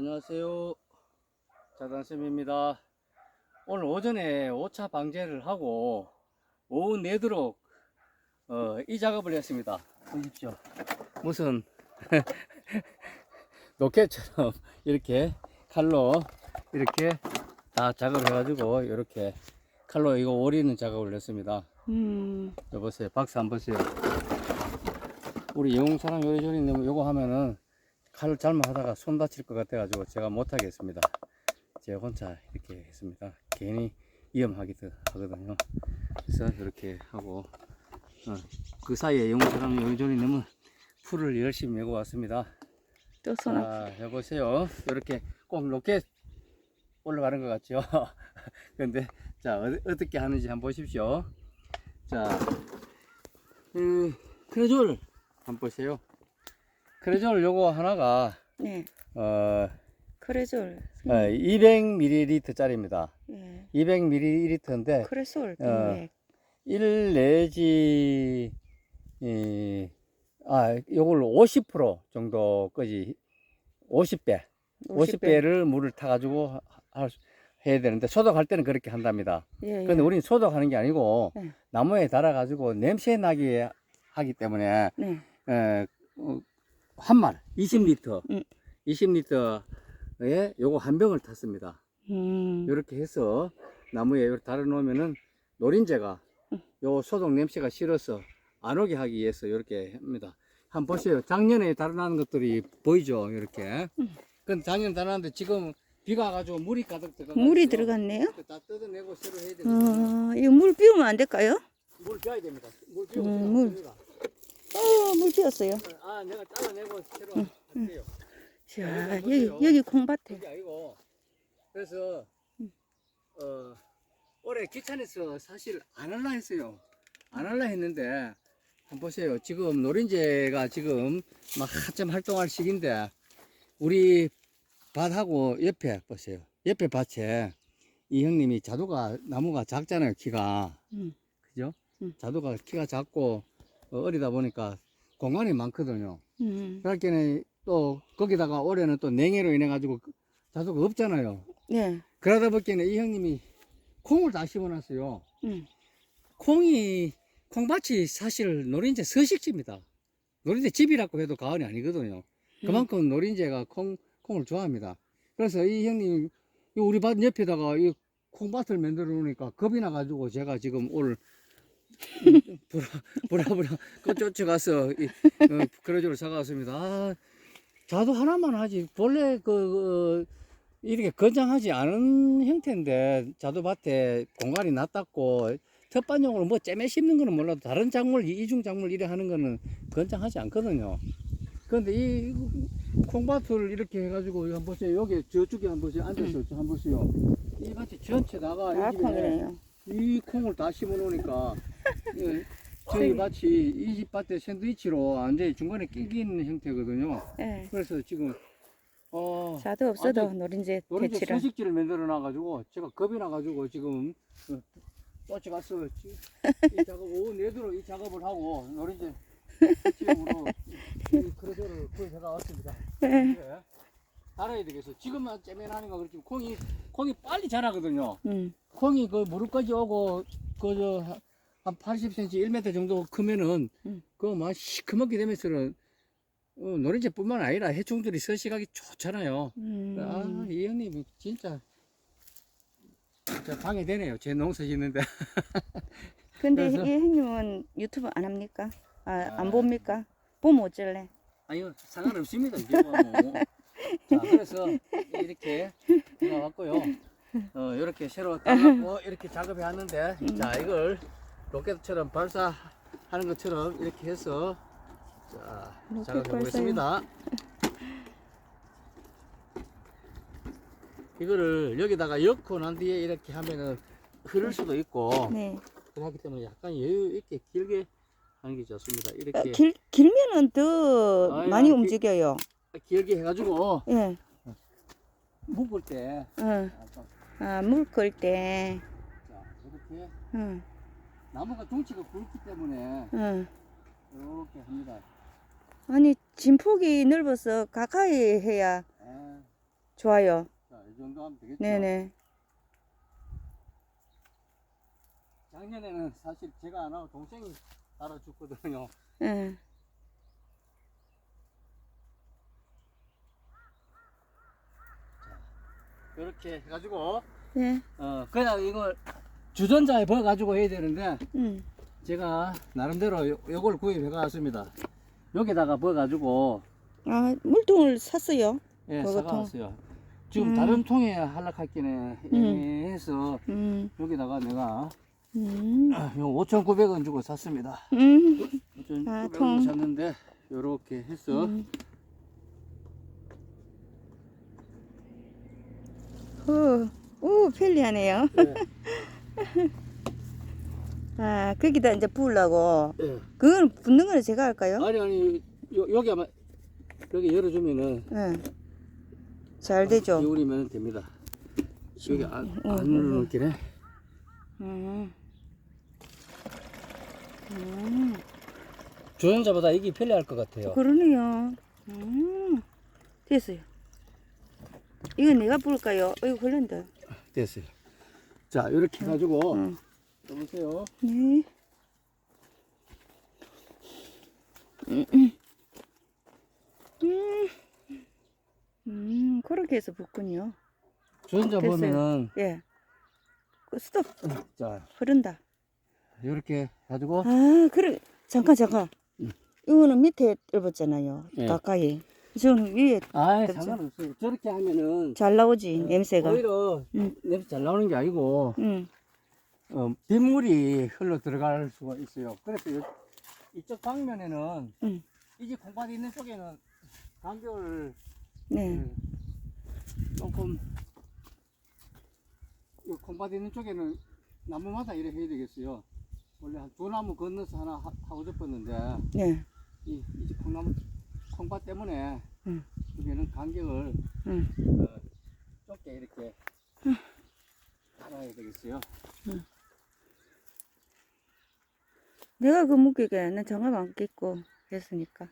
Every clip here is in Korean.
안녕하세요. 자단쌤입니다. 오늘 오전에 오차 방제를 하고 오후 내도록 어, 이 작업을 했습니다. 보십시오. 무슨 로켓처럼 이렇게 칼로 이렇게 다 작업을 해가지고 이렇게 칼로 이거 오리는 작업을 했습니다. 음, 여보세요. 박스 한번 보세요. 우리 영웅 사람 요리조리 요거 하면은 칼을 잘못하다가 손 다칠 것 같아가지고 제가 못하겠습니다. 제가 혼자 이렇게 했습니다. 괜히 위험하기도 하거든요. 그래서 이렇게 하고 어, 그 사이에 사람 요리조리 너무 풀을 열심히 메고 왔습니다. 또손 아파. 자, 여보세요. 이렇게 꼭 로켓 올라가는 것 같죠? 근데, 자, 어, 어떻게 하는지 한번 보십시오. 자, 그, 크레졸 한번 보세요. 크레졸 요거 하나가, 네, 어, 크레솔. 어 200ml 짜리입니다. 예, 200ml인데, 크레솔. 어, 네. 1 내지, 이, 아, 요걸 50% 정도까지 50배. 50배를 물을 타 가지고 할 수- 해야 되는데 소독할 때는 그렇게 한답니다. 예, 예. 근데 우리는 소독하는 게 아니고 네. 나무에 달아 가지고 냄새 나게 하기 때문에 네. 에, 어, 한 말, 20리터, 음. 20리터에 요거 한 병을 탔습니다. 음, 이렇게 해서 나무에 이렇게 달아 놓으면은 노린재가 음. 요 소독 냄새가 싫어서 안 오게 하기 위해서 이렇게 합니다. 한번 보세요. 작년에 달아나는 것들이 보이죠? 이렇게. 음. 근데 작년 달아났는데 지금 비가 와가지고 물이 가득 들어가. 물이 들어갔네요. 다 뜯어내고 새로 해야 됩니다. 어, 이거 물 비우면 안 될까요? 물 비워야 됩니다. 물 비우고 음, 물. 합니다. 비웠어요. 아, 내가 잘라내고 새로 음, 할게요. 자, 여기 여기, 콩밭에. 그게 아니고 그래서 음. 어 올해 귀찮아서 사실 안 할라 했어요 안 할라 했는데 한번 보세요 지금 노린재가 지금 막 한참 활동할 시기인데 우리 밭하고 옆에 보세요 옆에 밭에 이 형님이 자두가 나무가 작잖아요 키가 음. 그죠 음. 자두가 키가 작고 어, 어리다 보니까 공간이 많거든요 음, 그렇게는 또 거기다가 올해는 또 냉해로 인해 가지고 자두가 없잖아요. 네. 그러다 보니까 이 형님이 콩을 다 심어놨어요. 음, 콩이 콩밭이 사실 노린재 서식지입니다. 노린재 집이라고 해도 과언이 아니거든요. 그만큼 노린재가 콩 콩을 좋아합니다. 그래서 이 형님 이 우리 밭 옆에다가 이 콩밭을 만들어 놓으니까 겁이 나가지고 제가 지금 오늘 보라 보라 보라 그 쫓아가서 이 어, 그러저를 사가왔습니다. 아, 자도 하나만 하지 본래 그, 그 이렇게 건장하지 않은 형태인데 자두밭에 공간이 낮았고 텃밭용으로 뭐 째매 심는 거는 몰라도 다른 작물 이중 작물 이래 하는 거는 건장하지 않거든요. 그런데 이 콩밭을 이렇게 해가지고 한번 보세요. 여기 저쪽에 한번 보세요. 앉아서 한번 보세요. 이 밭이 전체다가 다이 콩이네요. 이 콩을 다 심어 놓으니까 예, 저희 밭이 이집 밭에 샌드위치로 완전히 중간에 끼기는 형태거든요. 예. 그래서 지금 어 자도 없어도 완전 노린재 노린재 대치를. 서식지를 만들어 놔가지고 제가 겁이 나가지고 지금 어, 쫓아가서 지- 이 작업 오후 내도록 이 작업을 하고 노린재 지역으로 이 그릇을 구해가 왔습니다. 예. 네. 달아야 되겠어. 지금만 째매나는 거 그렇지만 콩이 콩이 빨리 자라거든요. 음, 콩이 그 무릎까지 오고 그 저 한 80cm, 1m 정도 크면은 음. 그막 시커멓게 되면서는 어, 노린재뿐만 아니라 해충들이 서식하기 좋잖아요. 음. 아, 이 형님이 진짜 진짜 방해되네요. 제 농사 짓는데. 근데 이 그래서- 형님은 유튜브 안 합니까? 아, 안 아. 봅니까? 보면 어쩔래? 아니요, 상관없습니다. 이게 뭐. 자, 그래서 이렇게 나왔고요. 어, 이렇게 새로 따고 이렇게 작업해 왔는데, 자, 이걸 로켓처럼 발사하는 것처럼 이렇게 해서 자, 작업해 보겠습니다. 이거를 여기다가 엮고 난 뒤에 이렇게 하면은 흐를 수도 있고 네. 그렇기 때문에 약간 여유 있게 길게 하는 게 좋습니다. 어, 이렇게 길, 길면은 더 아유, 많이 기- 움직여요. 길게 해가지고 예. 묶을 때 어. 자, 아, 물끌 때. 이렇게 응, 나무가 둥치가 굵기 때문에 응. 이렇게 합니다. 아니, 진폭이 넓어서 가까이 해야 아, 좋아요. 자, 이 정도 하면 되겠죠. 네네. 작년에는 사실 제가 안 하고 동생이 달아줬거든요. 예. 이렇게 해가지고 예. 어 그냥 이걸 주전자에 버가지고 해야 되는데 음. 제가 나름대로 요, 요걸 구입해 갔습니다. 여기다가 버가지고 아, 물통을 샀어요. 예, 버거통. 사가왔어요. 지금 음. 다른 통에 하락했기는 애매해서 음. 여기다가 내가 음. 아, 요 5,900원 주고 샀습니다. 음. 5,900원 아, 통. 샀는데 요렇게 해서 음. 오, 오, 편리하네요. 예, 아, 거기다 이제 부으려고. 예. 그건 붓는 거는 제가 할까요? 아니 아니 요, 여기 아마 여기 열어주면은 예. 잘 되죠. 기울이면 됩니다. 여기 안, 어, 안 어, 눌러놓기네. 음. 음. 주전자보다 이게 편리할 것 같아요. 그러네요. 음. 됐어요. 이거 내가 부을까요? 이거 걸린다. 됐어요. 자 이렇게 해가지고 음. 여보세요. 네. 음, 음. 음. 음, 그렇게 해서 붓군요. 주전자 됐어요. 보면은 예. 그 스톱 자 흐른다. 이렇게 해가지고 아, 그래. 잠깐, 잠깐. 음. 이거는 밑에 넓었잖아요. 예. 가까이. 저는 위에 아 그렇죠. 상관없어요. 저렇게 하면은 잘 나오지, 냄새가. 오히려 음. 냄새 잘 나오는 게 아니고 응. 어, 빗물이 흘러 들어갈 수가 있어요. 그래서 요- 이쪽 방면에는 음. 이집 공간이 있는 쪽에는 간격을 네. 음, 조금 이 콩밭 있는 쪽에는 나무마다 이래 해야 되겠어요. 원래 한 두 나무 건너서 하나 하- 하고 싶었는데 네. 이집 콩나무 콩밭 때문에 음. 여기는 간격을 응. 어, 좁게 이렇게 알아야 되겠어요. 내가 그 무게가 난 장갑 안 끼고 했으니까.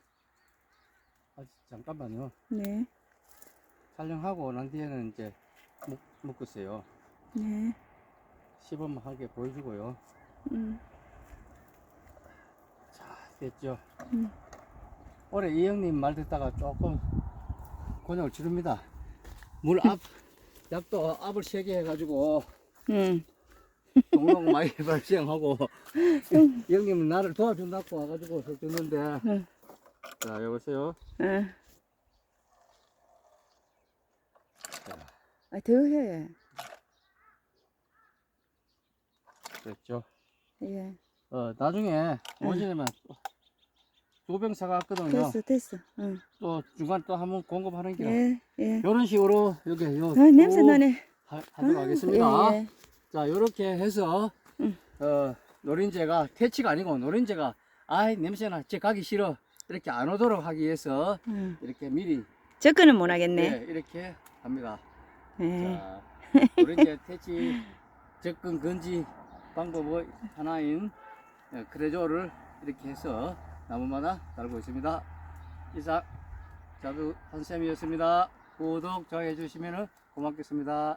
아, 잠깐만요. 네. 촬영하고 난 뒤에는 이제 묶, 묶었어요. 네. 시범하게 보여주고요. 음. 자, 됐죠. 음. 올해 이 형님 말 듣다가 조금 곤욕을 치릅니다. 물 앞, 약도 앞을 세게 해가지고 응. 동동 많이 발생하고 이 형님은 나를 도와준다고 와가지고 해줬는데 응. 자 여보세요 응. 자 아, 더 해. 됐죠 예. 어 나중에 오시면 두병 사갔거든요 됐어, 됐어. 응. 또 중간 또 한번 공급하는 게 예, 예. 이런 식으로 여기 요 아, 냄새 쭉 나네. 하, 하도록 아, 하겠습니다 예, 예. 자 이렇게 해서 응. 어, 노린재가 퇴치가 아니고 노린재가 아이 냄새나 쟤 가기 싫어 이렇게 안 오도록 하기 위해서 응. 이렇게 미리 접근은 못 하겠네. 네, 이렇게 합니다 예. 자 노린재 퇴치 접근 금지 방법 하나인 어, 크레조를 이렇게 해서 나무마다 달고 있습니다. 이상 자두 한쌤이었습니다. 구독 좋아해 주시면 고맙겠습니다